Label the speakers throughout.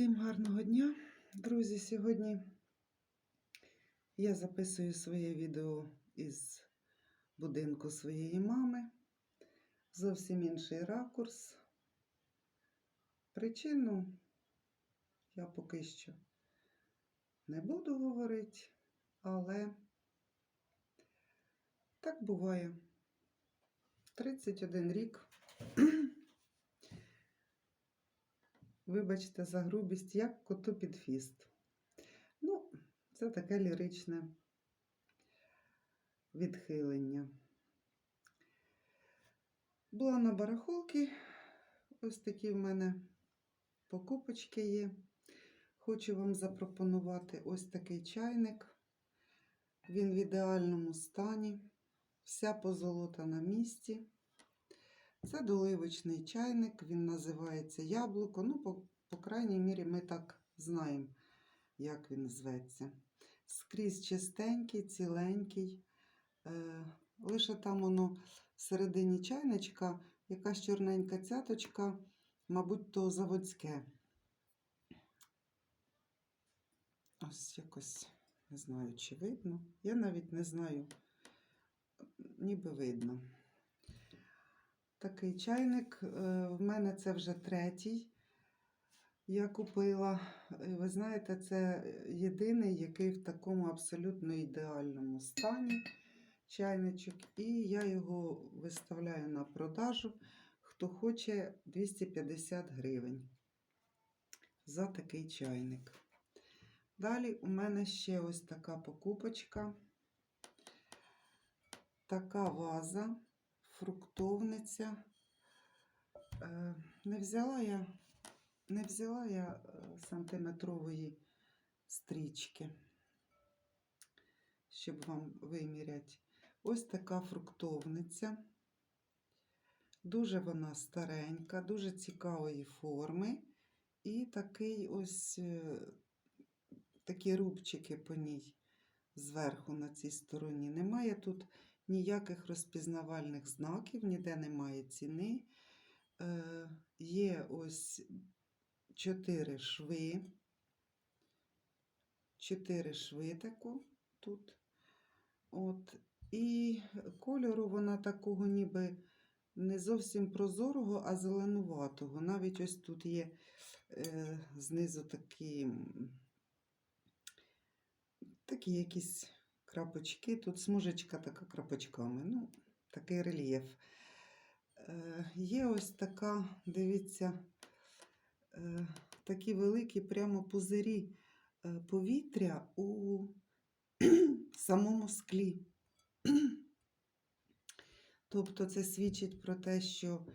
Speaker 1: Всім гарного дня, друзі. Сьогодні я записую своє відео із будинку своєї мами. Зовсім інший ракурс. Причину я поки що не буду говорити, але так буває. 31 рік. Вибачте за грубість, як коту під фіст. Ну, це таке ліричне відхилення. Була на барахолці, ось такі в мене покупочки є. Хочу вам запропонувати ось такий чайник. Він в ідеальному стані, вся позолота на місці. Це доливочний чайник, він називається яблуко. Ну, по, по крайній мірі, ми так знаємо, як він зветься. Скрізь чистенький, ціленький. Е, лише там воно всередині чайничка якась чорненька цяточка, мабуть, то заводське. Ось якось не знаю, чи видно. Я навіть не знаю, ніби видно. Такий чайник. Е, В мене це вже третій. Я купила. Ви знаєте, це єдиний, який в такому абсолютно ідеальному стані чайничок. І я його виставляю на продажу. Хто хоче 250 гривень за такий чайник. Далі у мене ще ось така покупочка. Така ваза фруктовниця. Е, Не взяла я, не взяла я е, сантиметрової стрічки, щоб вам виміряти. Ось така фруктовниця. Дуже вона старенька, дуже цікавої форми. І такий ось е, такі рубчики по ній зверху на цій стороні. Немає тут ніяких розпізнавальних знаків, ніде немає ціни. Е, Є ось чотири шви. Чотири шви таку тут. От. І кольору вона такого ніби не зовсім прозорого, а зеленуватого. Навіть ось тут є е, знизу такі, такі якісь крапочки. Тут смужечка така крапочками. Ну, такий рельєф. Е, є ось така, дивіться, е, такі великі прямо пузирі е, повітря у самому склі. Тобто це свідчить про те, що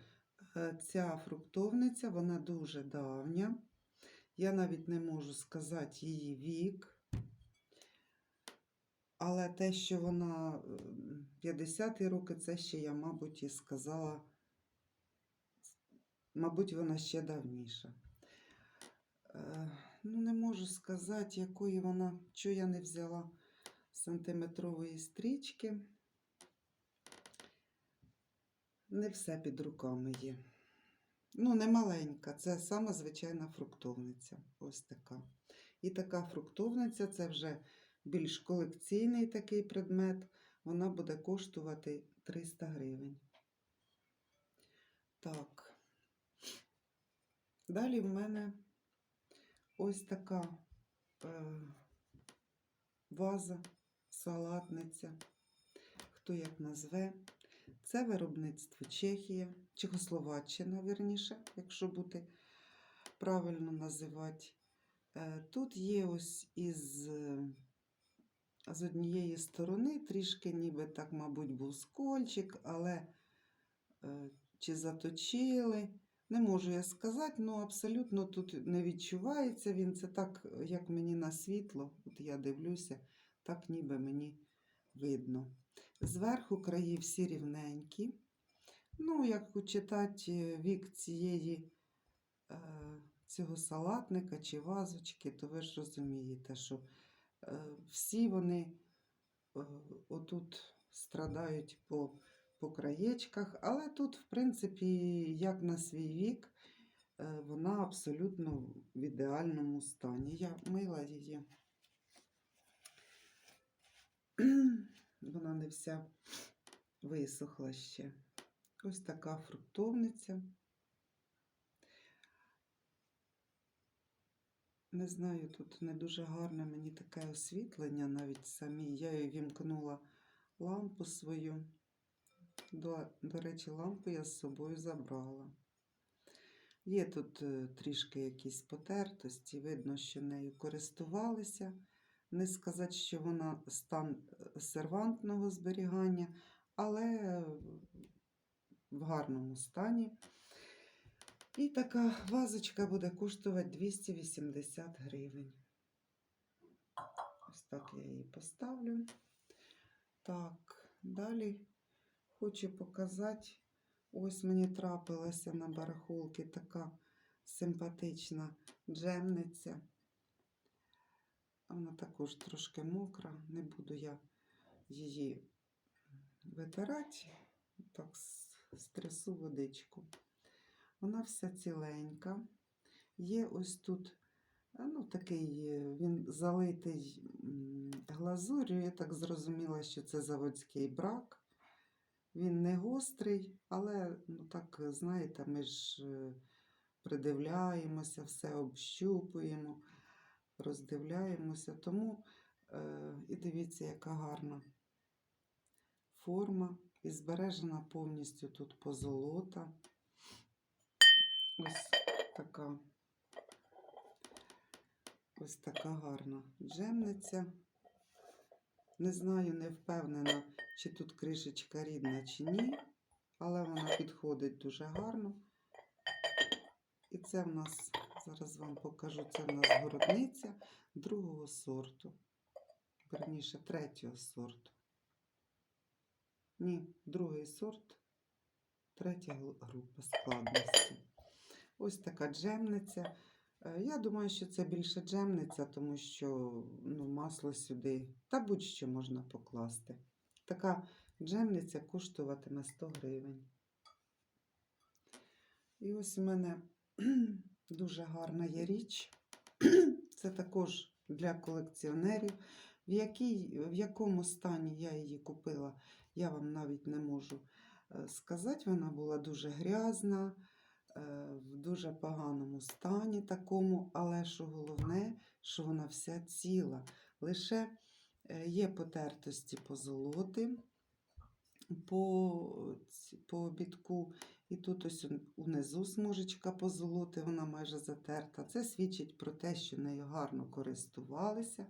Speaker 1: е, ця фруктовниця, вона дуже давня. Я навіть не можу сказати її вік. Але те, що вона 50-ті роки, це ще я, мабуть, і сказала, мабуть, вона ще давніша. Е, Ну, не можу сказати, якої вона, що я не взяла сантиметрової стрічки. Не все під руками є. Ну, не маленька, це сама звичайна фруктовниця. Ось така. І така фруктовниця це вже більш колекційний такий предмет. Вона буде коштувати 300 гривень. Так. Далі в мене ось така е, ваза, салатниця, хто як назве. Це виробництво Чехія, Чехословаччина, вірніше, якщо бути правильно називати. Е, Тут є ось із з однієї сторони, трішки ніби так, мабуть, був скольчик, але е, чи заточили. Не можу я сказати, ну абсолютно тут не відчувається він. Це так, як мені на світло, от я дивлюся, так ніби мені видно. Зверху краї всі рівненькі. Ну, як читати вік цієї, е, цього салатника чи вазочки, то ви ж розумієте, що е, всі вони е, отут страдають по, по краєчках, але тут, в принципі, як на свій вік, е, вона абсолютно в ідеальному стані. Я мила її. Вона не вся висохла ще. Ось така фруктовниця. Не знаю, тут не дуже гарне мені таке освітлення навіть самі. Я її вімкнула лампу свою. До, до речі, лампу я з собою забрала. Є тут е, трішки якісь потертості, видно, що нею користувалися. Не сказати, що вона стан е, сервантного зберігання, але е, в гарному стані. І така вазочка буде коштувати 280 гривень. Ось так я її поставлю. Так, далі хочу показати. Ось мені трапилася на барахолки така симпатична джемниця. Вона також трошки мокра, не буду я її витирати. Так, стрясу водичку. Вона вся ціленька. Є ось тут, ну, такий, е, він залитий глазур'ю. Я так зрозуміла, що це заводський брак. Він не гострий, але, ну так, знаєте, ми ж е, придивляємося, все общупуємо, роздивляємося. Тому е, і дивіться, яка гарна форма. І збережена повністю тут позолота. Ось така. Ось така гарна джемниця. Не знаю, не впевнена, чи тут кришечка рідна, чи ні, але вона підходить дуже гарно. І це в нас, зараз вам покажу, це в нас городниця другого сорту. Верніше, третього сорту. Ні, другий сорт, третя група складності. Ось така джемниця. Е, Я думаю, що це більше джемниця, тому що ну, масло сюди та будь-що можна покласти. Така джемниця коштуватиме 100 гривень. І ось у мене дуже гарна є річ. Це також для колекціонерів. В, якій, в якому стані я її купила, я вам навіть не можу е, сказати. Вона була дуже грязна, в дуже поганому стані такому, але що головне, що вона вся ціла. Лише е, є потертості по, ці- по обідку. І тут ось унизу смужечка позолоти, вона майже затерта. Це свідчить про те, що нею гарно користувалися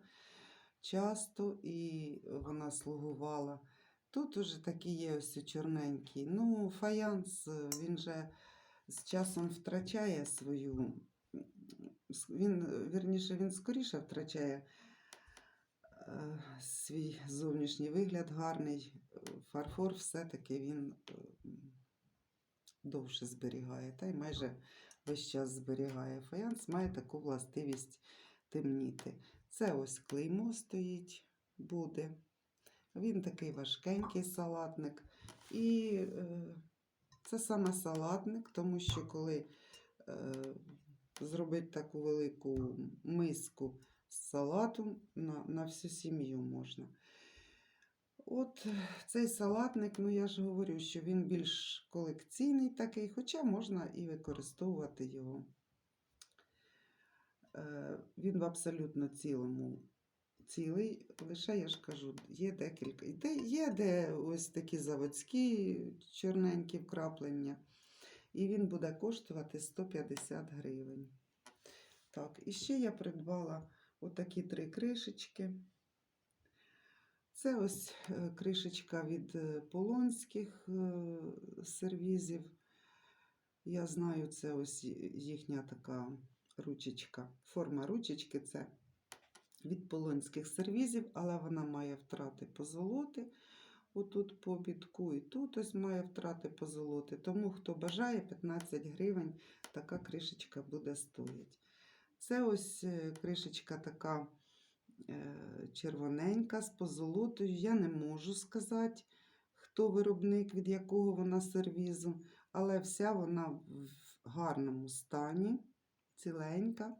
Speaker 1: часто і вона слугувала. Тут уже такі є ось чорненькі. Ну, фаянс, е, він же з часом втрачає свою. Він, вірніше, він скоріше втрачає е, свій зовнішній вигляд гарний. Фарфор все-таки він е, довше зберігає, та й майже весь час зберігає. Фаянс має таку властивість темніти. Це ось клеймо стоїть, буде. Він такий важкенький салатник. І е, це саме салатник, тому що коли е, зробити таку велику миску з салату на, на всю сім'ю можна. От е, цей салатник, ну я ж говорю, що він більш колекційний такий, хоча можна і використовувати його. Е, Він в абсолютно цілому цілий, лише я ж кажу, є декілька. Де, є де ось такі заводські чорненькі вкраплення. І він буде коштувати 150 гривень. Так, і ще я придбала отакі три кришечки. Це ось е, кришечка від е, полонських е, сервізів. Я знаю, це ось їхня така ручечка. Форма ручечки це від полонських сервізів, але вона має втрати позолоти. Отут по бітку і тут ось має втрати позолоти. Тому, хто бажає, 15 гривень така кришечка буде стоїть. Це ось е, кришечка така е, червоненька з позолотою. Я не можу сказати, хто виробник, від якого вона сервізу, але вся вона в гарному стані, ціленька,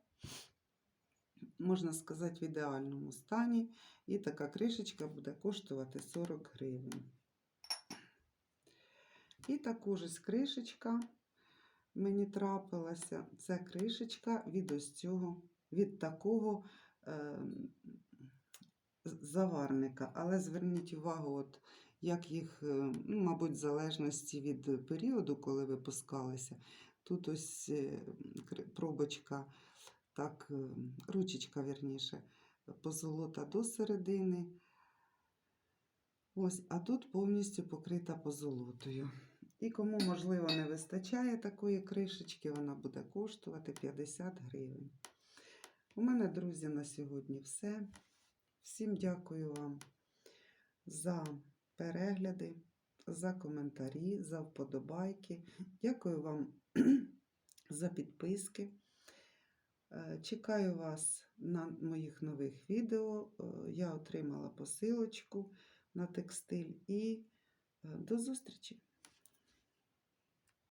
Speaker 1: можна сказати, в ідеальному стані. І така кришечка буде коштувати 40 гривень. І також ось кришечка мені трапилася. Це кришечка від ось цього, від такого е, заварника. Але зверніть увагу, от як їх, е, ну, мабуть, в залежності від періоду, коли випускалися. Тут ось е, пробочка, так, е, ручечка, вірніше, позолота до середини. Ось, а тут повністю покрита позолотою. І кому, можливо, не вистачає такої кришечки, вона буде коштувати 50 гривень. У мене, друзі, на сьогодні все. Всім дякую вам за перегляди, за коментарі, за вподобайки. Дякую вам за підписки. Е, Чекаю вас на моїх нових відео. Е, Я отримала посилочку на текстиль і е, до зустрічі!